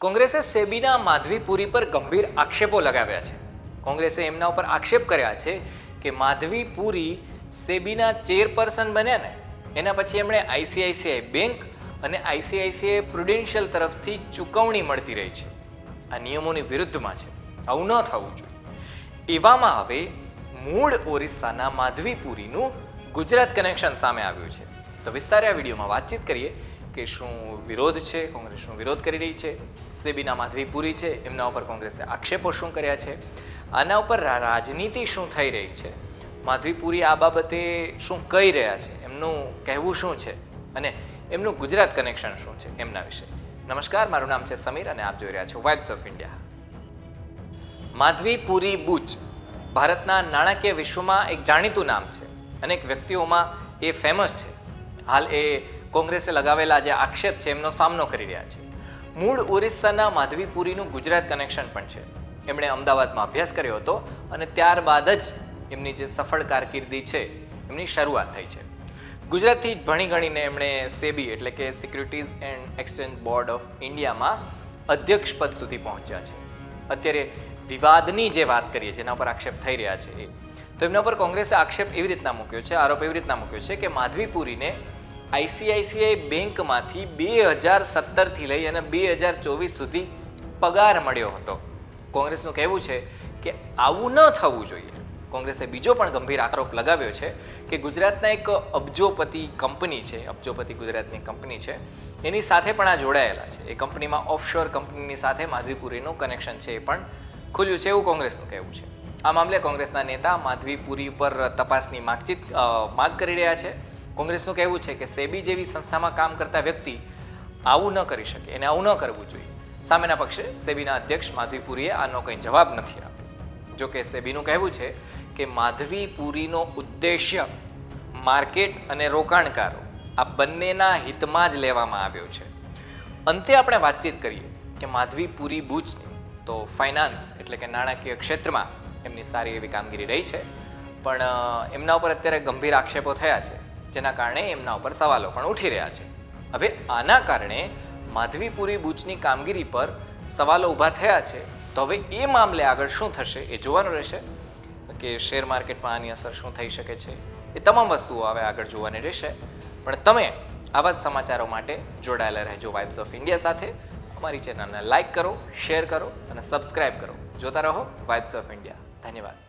કોંગ્રેસે સેબીના માધવીપુરી પર ગંભીર આક્ષેપો લગાવ્યા છે. કોંગ્રેસે એમના ઉપર આક્ષેપ કર્યા છે કે માધવીપુરી સેબીના ચેરપર્સન બન્યા ને, એના પછી એમણે આઈસીઆઈસીઆઈ બેંક અને આઈસીઆઈસીઆઈ પ્રુડેન્શિયલ તરફથી ચૂકવણી મળતી રહી છે. આ નિયમોની વિરુદ્ધમાં છે. આવું ન થવું જોઈએ. એવામાં હવે મૂળ ઓરિસ્સાના માધવીપુરીનું ગુજરાત કનેક્શન સામે આવ્યું છે. તો વિસ્તારે આ વિડીયોમાં વાતચીત કરીએ કે શું વિરોધ છે, કોંગ્રેસ શું વિરોધ કરી રહી છે, સેબીના માધવીપુરી છે, એમના ઉપર કોંગ્રેસે આક્ષેપો શું કર્યા છે, આના ઉપર રાજનીતિ શું થઈ રહી છે માધવીપુરી આ બાબતે શું કહી રહ્યા છે, એમનું કહેવું શું છે અને એમનું ગુજરાત કનેક્શન શું છે, એમના વિશે. નમસ્કાર, મારું નામ છે સમીર અને આપ જોઈ રહ્યા છો vibes of India Madhabi Puri Buch, ભારતના નાણાકીય વિશ્વમાં એક જાણીતું નામ છે અનેક વ્યક્તિઓમાં એ ફેમસ છે. હાલ એ કોંગ્રેસે લગાવેલા જે આક્ષેપ છે, એમનો સામનો કરી રહ્યા છે. મૂળ ઓરિસ્સાના માધવીપુરીનું ગુજરાત કનેક્શન પણ છે. એમણે અમદાવાદમાં અભ્યાસ કર્યો હતો અને ત્યારબાદ જ એમની જે સફળ કારકિર્દી છે, એમની શરૂઆત થઈ છે. ગુજરાતથી જ ભણી ગણીને એમણે સેબી એટલે કે securities and exchange board of ઇન્ડિયામાં અધ્યક્ષ પદ સુધી પહોંચ્યા છે. અત્યારે વિવાદની જે વાત કરીએ, જેના પર આક્ષેપ થઈ રહ્યા છે એ, તો એમના પર કોંગ્રેસે આક્ષેપ એવી રીતના મૂક્યો છે, આરોપ એવી રીતના મૂક્યો છે કે માધવીપુરીને આઈસીઆઈસીઆઈ બેંકમાંથી બે હજાર સત્તરથી લઈ અને બે હજાર ચોવીસ સુધી પગાર મળ્યો હતો. કોંગ્રેસનું કહેવું છે કે આવું ન થવું જોઈએ. કોંગ્રેસે બીજો પણ ગંભીર આરોપ લગાવ્યો છે કે ગુજરાતના એક અબજોપતિ કંપની છે, અબજોપતિ ગુજરાતની કંપની છે, એની સાથે પણ આ જોડાયેલા છે. એ કંપનીમાં ઓફશોર કંપનીની સાથે માધવીપુરીનું કનેક્શન છે એ પણ ખુલ્યું છે એવું કોંગ્રેસનું કહેવું છે. આ મામલે કોંગ્રેસના નેતા માધવીપુરી પર તપાસની માગચીત માગ કરી રહ્યા છે. કોંગ્રેસનું કહેવું છે કે સેબી જેવી સંસ્થામાં કામ કરતા વ્યક્તિ આવું ન કરી શકે, એને આવું ન કરવું જોઈએ. સામેના પક્ષે સેબીના અધ્યક્ષ માધવીપુરીએ આનો કંઈ જવાબ નથી આપ્યો. જોકે સેબીનું કહેવું છે કે માધવીપુરીનો ઉદ્દેશ્ય માર્કેટ અને રોકાણકારો આ બંનેના હિતમાં જ લેવામાં આવ્યો છે. અંતે આપણે વાતચીત કરીએ કે માધવીપુરી બુચની તો ફાઇનાન્સ એટલે કે નાણાકીય ક્ષેત્રમાં એમની સારી એવી કામગીરી રહી છે. પણ એમના ઉપર અત્યારે ગંભીર આક્ષેપો થયા છે. જેના કારણે એમના ઉપર સવાલો પણ ઉઠી રહ્યા છે. હવે આના કારણે માધવીપુરી બુચની કામગીરી પર સવાલો ઊભા થયા છે. તો હવે એ મામલે આગળ શું થશે એ જોવાનું રહેશે. કે શેર માર્કેટમાં આની અસર શું થઈ શકે છે એ તમામ વસ્તુઓ હવે આગળ જોવાની રહેશે. પણ તમે આવા જ સમાચારો માટે જોડાયેલા રહેજો વાઇબ્સ ઓફ ઇન્ડિયા સાથે. અમારી ચેનલને લાઇક કરો, શેર કરો અને સબસ્ક્રાઇબ કરો. જોતા રહો વાઇબ્સ ઓફ ઇન્ડિયા ધન્યવાદ.